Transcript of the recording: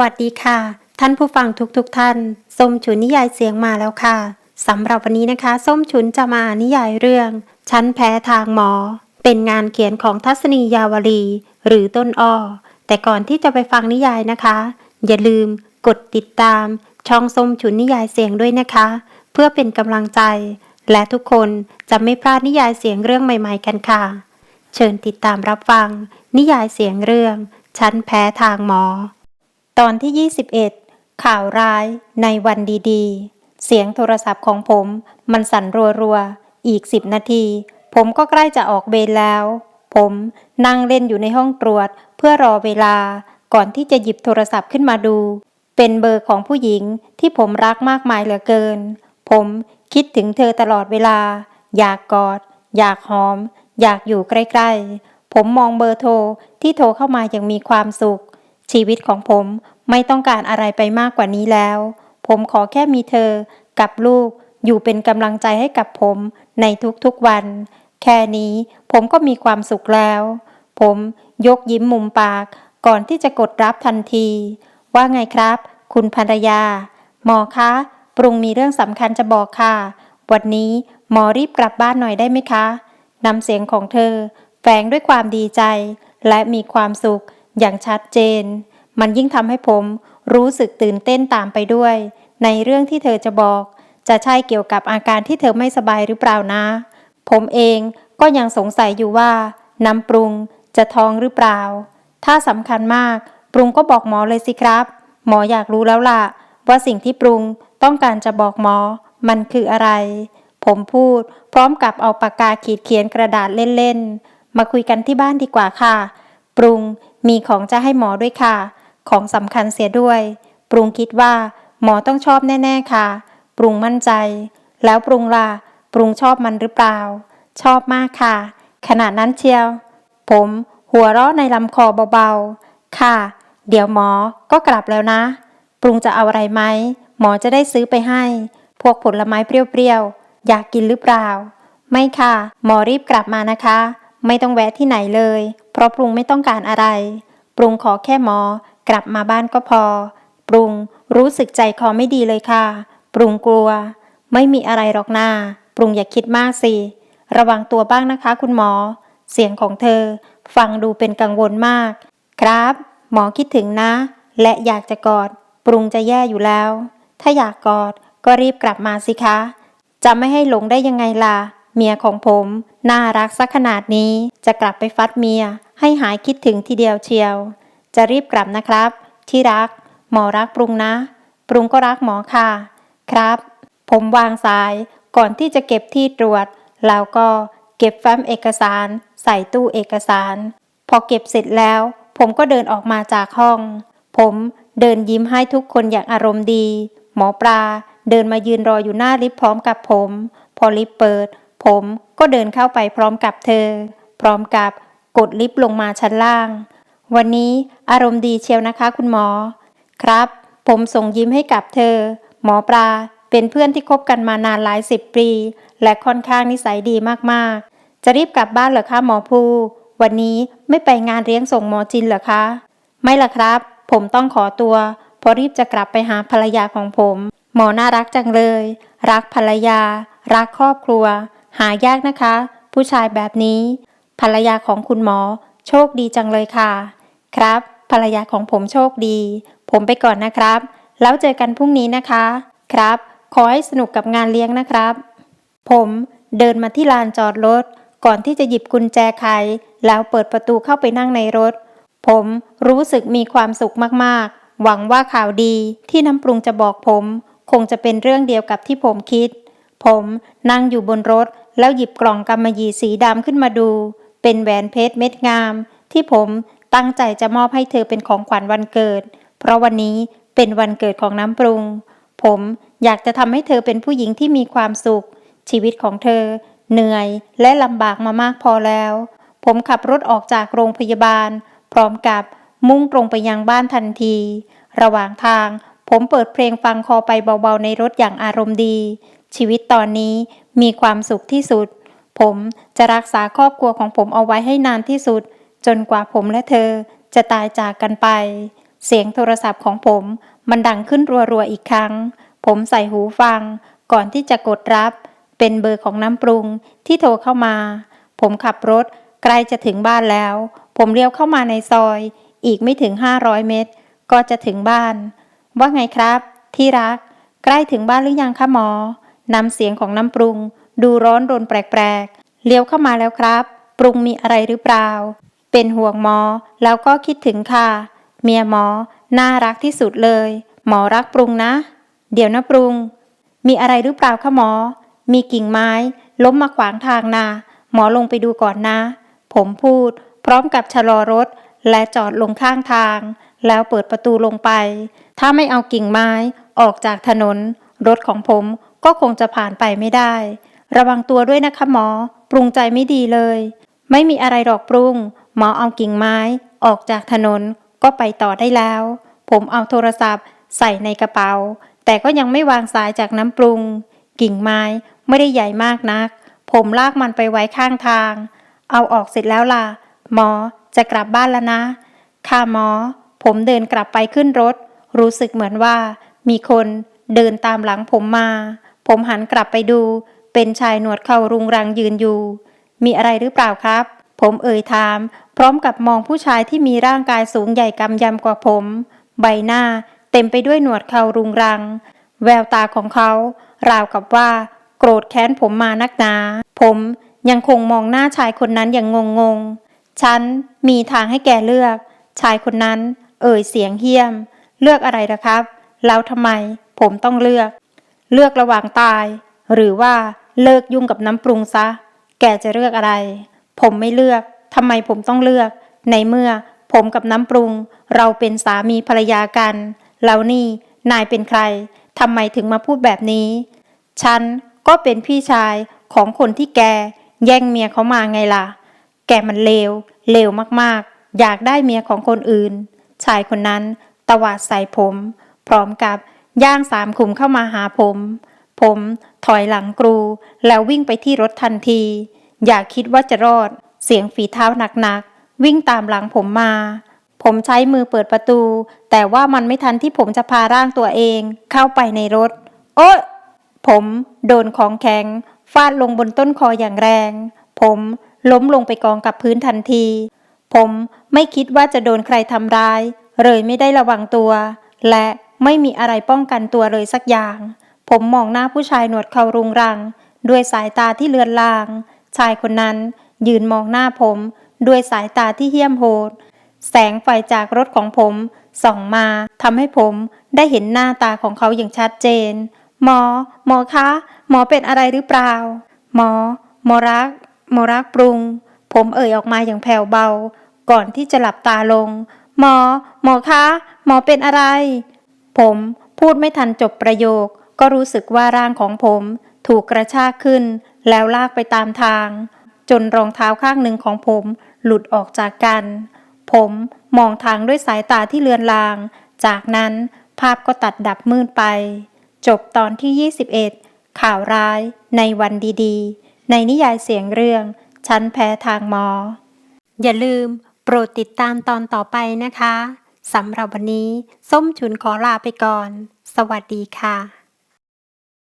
วัสดีค่ะ ท่านผู้ฟังทุกๆทท่าน ส้มฉุนนิยายเสียงมาแล้วค่ะสำหรับวันนี้นะคะ ส้มฉุนจะมาอนนิยายเรื่อง ชั้นแพ้ทางหมอ เป็นงานเขียนของทัศนียาวลี หรือต้นอ้อ แต่ก่อนที่จะไปฟังนิยายนะคะ อย่าลืมกดติดตาม ช่องส้มฉุนนิยายเสียงด้วยนะคะ เพื่อเป็นกำลังใจ และทุกคนจะไม่พลาดนิยายเสียงเรื่องใหม่ ๆ กันค่ะ เชิญติดตามรับฟัง นิยายเสียงเรื่อง ชั้นแพ้ทางหมอ ตอนที่ 21 ข่าวร้ายในวันดีๆ เสียงโทรศัพท์ของผมมันสั่นรัวๆ อีกสิบนาที ผมก็ใกล้จะออกเบรแล้ว ผมนั่งเล่นอยู่ในห้องตรวจ เพื่อรอเวลาก่อนที่จะหยิบโทรศัพท์ขึ้นมาดู เป็นเบอร์ของผู้หญิงที่ผมรักมากมายเหลือเกิน ผมคิดถึงเธอตลอดเวลา อยากกอด อยากหอม อยากอยู่ใกล้ๆ ผมมองเบอร์โทรที่โทรเข้ามาอย่างมีความสุขชีวิตของผม ไม่ต้องการอะไรไปมากกว่านี้แล้ว ผมขอแค่มีเธอ กับลูก อยู่เป็นกำลังใจให้กับผมในทุกๆวัน แค่นี้ผมก็มีความสุขแล้ว ผมยกยิ้มมุมปาก ก่อนที่จะกดรับทันที ว่าไงครับ คุณภรรยา หมอคะ ปรุงมีเรื่องสำคัญจะบอกค่ะ วันนี้หมอรีบกลับบ้านหน่อยได้ไหมคะนำเสียงของเธอแฝงด้วยความดีใจ และมีความสุขอย่างชัดเจน มันยิ่งทำให้ผมรู้สึกตื่นเต้นตามไปด้วย ในเรื่องที่เธอจะบอก จะใช่เกี่ยวกับอาการที่เธอไม่สบายหรือเปล่านะ ผมเองก็ยังสงสัยอยู่ว่า น้ำปรุงจะท้องหรือเปล่า ถ้าสำคัญมาก ปรุงก็บอกหมอเลยสิครับ หมออยากรู้แล้วล่ะ ว่าสิ่งที่ปรุงต้องการจะบอกหมอ มันคืออะไร ผมพูด พร้อมกับเอาปากกาขีดเขียนกระดาษเล่นๆมาคุยกันที่บ้านดีกว่าค่ะ ปรุงมีของจะให้หมอด้วยค่ะ ของสำคัญเสียด้วย ปรุงคิดว่า หมอต้องชอบแน่ๆค่ะ ปรุงมั่นใจ แล้วปรุงล่ะปรุงชอบมันหรือเปล่า ชอบมากค่ะ ขนาดนั้นเชียว ผมหัวเราะในลำคอเบาๆ ค่ะ เดี๋ยวหมอก็กลับแล้วนะ ปรุงจะเอาอะไรไหม หมอจะได้ซื้อไปให้ พวกผลไม้เปรี้ยวๆ อยากกินหรือเปล่า ไม่ค่ะ หมอรีบกลับมานะคะ ไม่ต้องแวะที่ไหนเลย เพราะปรุงไม่ต้องการอะไร ปรุงขอแค่หมอ กลับมาบ้านก็พอ ปรุงรู้สึกใจคอไม่ดีเลยค่ะ ปรุงกลัว ไม่มีอะไรหรอกนาปรุงอย่าคิดมากสิ ระวังตัวบ้างนะคะคุณหมอ เสียงของเธอ ฟังดูเป็นกังวลมาก ครับ หมอคิดถึงนะ และอยากจะกอด ปรุงจะแย่อยู่แล้ว ถ้าอยากกอดก็รีบกลับมาสิคะ จะไม่ให้หลงได้ยังไงล่ะ เมียของผม น่ารักสักขนาดนี้ จะกลับไปฟัดเมีย ให้หายคิดถึงทีเดียวเชียว จะรีบกลับนะครับ ที่รัก หมอรักปรุงนะ ปรุงก็รักหมอค่ะ ครับ ผมวางสายก่อนที่จะเก็บที่ตรวจ แล้วก็เก็บแฟ้มเอกสาร ใส่ตู้เอกสาร พอเก็บเสร็จแล้ว ผมก็เดินออกมาจากห้อง ผมเดินยิ้มให้ทุกคนอย่างอารมณ์ดี หมอปลาเดินมายืนรออยู่หน้าลิฟต์พร้อมกับผม พอลิฟต์เปิด ผมก็เดินเข้าไปพร้อมกับเธอ พร้อมกับกดลิฟต์ลงมาชั้นล่าง วันนี้อารมณ์ดีเชียวนะคะคุณหมอ ครับ ผมส่งยิ้มให้กับเธอ หมอปลาเป็นเพื่อนที่คบกันมานานหลายสิบปี และค่อนข้างนิสัยดีมากๆ จะรีบกลับบ้านเหรอคะหมอภูวันนี้ไม่ไปงานเลี้ยงส่งหมอจินเหรอคะ ไม่ล่ะครับ ผมต้องขอตัวเพราะรีบจะกลับไปหาภรรยาของผม หมอน่ารักจังเลย รักภรรยา รักครอบครัว หายากนะคะ ผู้ชายแบบนี้ ภรรยาของคุณหมอ โชคดีจังเลยค่ะ ครับ ภรรยาของผมโชคดี ผมไปก่อนนะครับ แล้วเจอกันพรุ่งนี้นะคะ ครับ ขอให้สนุกกับงานเลี้ยงนะครับ ผมเดินมาที่ลานจอดรถ ก่อนที่จะหยิบกุญแจไข แล้วเปิดประตูเข้าไปนั่งในรถ ผมรู้สึกมีความสุขมากๆ หวังว่าข่าวดีที่น้ำปรุงจะบอกผม คงจะเป็นเรื่องเดียวกับที่ผมคิด ผมนั่งอยู่บนรถแล้วหยิบกล่องกำมะหยี่สีดำขึ้นมาดู เป็นแหวนเพชรเม็ดงาม ที่ผมตั้งใจจะมอบให้เธอเป็นของขวัญวันเกิด เพราะวันนี้เป็นวันเกิดของน้ำปรุง ผมอยากจะทำให้เธอเป็นผู้หญิงที่มีความสุข ชีวิตของเธอ เหนื่อยและลำบากมามากพอแล้ว ผมขับรถออกจากโรงพยาบาล พร้อมกับมุ่งตรงไปยังบ้านทันที ระหว่างทางผมเปิดเพลงฟังคอไปเบาๆในรถอย่างอารมณ์ดี ชีวิตตอนนี้มีความสุขที่สุด ผมจะรักษาครอบครัวของผมเอาไว้ให้นานที่สุด จนกว่าผมและเธอจะตายจากกันไป เสียงโทรศัพท์ของผมมันดังขึ้นรัวๆอีกครั้ง ผมใส่หูฟัง ก่อนที่จะกดรับ เป็นเบอร์ของน้ำปรุงที่โทรเข้ามา ผมขับรถใกล้จะถึงบ้านแล้ว ผมเลี้ยวเข้ามาในซอย อีกไม่ถึง 500 เมตร ก็จะถึงบ้าน ว่าไงครับ ที่รัก ใกล้ถึงบ้านหรือยังคะหมอนำเสียงของน้ำปรุง ดูร้อนรนแปลกๆ เลี้ยวเข้ามาแล้วครับ ปรุงมีอะไรหรือเปล่า เป็นห่วงหมอ แล้วก็คิดถึงค่ะ เมียหมอ น่ารักที่สุดเลย หมอรักปรุงนะ เดี๋ยวนะปรุง มีอะไรหรือเปล่าคะหมอ มีกิ่งไม้ ล้มมาขวางทางนา หมอลงไปดูก่อนนะ ผมพูด พร้อมกับชะลอรถ และจอดลงข้างทาง แล้วเปิดประตูลงไป ถ้าไม่เอากิ่งไม้ออกจากถนน รถของผมก็คงจะผ่านไปไม่ได้ ระวังตัวด้วยนะคะหมอ ปรุงใจไม่ดีเลย ไม่มีอะไรหรอกปรุง หมอเอากิ่งไม้ ออกจากถนนก็ไปต่อได้แล้ว ผมเอาโทรศัพท์ ใส่ในกระเป๋า แต่ก็ยังไม่วางสายจากน้ำปรุง กิ่งไม้ไม่ได้ใหญ่มากนัก ผมลากมันไปไว้ข้างทาง เอาออกเสร็จแล้วล่ะ หมอจะกลับบ้านแล้วนะ ค่ะหมอ ผมเดินกลับไปขึ้นรถ รู้สึกเหมือนว่า มีคนเดินตามหลังผมมา ผมหันกลับไปดู เป็นชายหนวดเขารุงรังยืนอยู่ มีอะไรหรือเปล่าครับ ผมเอ่ยถาม พร้อมกับมองผู้ชายที่มีร่างกายสูงใหญ่กำยำกว่าผม ใบหน้าเต็มไปด้วยหนวดเขารุงรัง แววตาของเขา ราวกับว่า โกรธแค้นผมมานักหนา ผมยังคงมองหน้าชายคนนั้นอย่างงงๆฉันมีทางให้แกเลือก ชายคนนั้น เอ่ยเสียงเฮี้ยม เลือกอะไรนะครับ แล้วทำไม ผมต้องเลือก เลือกระหว่างตาย หรือว่า เลิกยุ่งกับน้ำปรุงซะ แกจะเลือกอะไร ผมไม่เลือก ทำไมผมต้องเลือก ในเมื่อผมกับน้ำปรุง เราเป็นสามีภรรยากัน แล้วนี่นายเป็นใคร ทำไมถึงมาพูดแบบนี้ ฉันก็เป็นพี่ชายของคนที่แก แย่งเมียเขามาไงล่ะ แกมันเลว เลวมากๆ อยากได้เมียของคนอื่น ชายคนนั้นตวาดใส่ผม พร้อมกับย่างสามขุมเข้ามาหาผม ผม ถอยหลังกรู แล้ววิ่งไปที่รถทันที อย่าคิดว่าจะรอด เสียงฝีเท้าหนักๆ วิ่งตามหลังผมมา ผมใช้มือเปิดประตู แต่ว่ามันไม่ทันที่ผมจะพาร่างตัวเอง เข้าไปในรถ โอ๊ยผมโดนของแข็ง ฟาดลงบนต้นคออย่างแรง ผมล้มลงไปกองกับพื้นทันที ผมไม่คิดว่าจะโดนใครทำร้าย เลยไม่ได้ระวังตัว และไม่มีอะไรป้องกันตัวเลยสักอย่าง ผมมองหน้าผู้ชายหนวดเขารุงรัง ด้วยสายตาที่เลือนลาง ชายคนนั้นยืนมองหน้าผม ด้วยสายตาที่เหี้ยมโหด แสงไฟจากรถของผมส่องมาทำให้ผมได้เห็นหน้าตาของเขาอย่างชัดเจน หมอ หมอคะ หมอเป็นอะไรหรือเปล่า หมอ หมอรัก หมอรักปรุง ผมเอ่ยออกมาอย่างแผ่วเบา ก่อนที่จะหลับตาลง หมอ หมอคะ หมอเป็นอะไร ผมพูดไม่ทันจบประโยค ก็รู้สึกว่าร่างของผมถูกกระชากขึ้น แล้วลากไปตามทาง จนรองเท้าข้างหนึ่งของผมหลุดออกจากกัน ผมมองทางด้วยสายตาที่เลือนลาง จากนั้นภาพก็ตัดดับมืดไป จบตอนที่ 21 ข่าวร้ายในวันดีๆ ในนิยายเสียงเรื่องฉันแพ้ทางหมอ อย่าลืมโปรดติดตามตอนต่อไปนะคะสำหรับวันนี้ ส้มฉุนขอลาไปก่อน สวัสดีค่ะ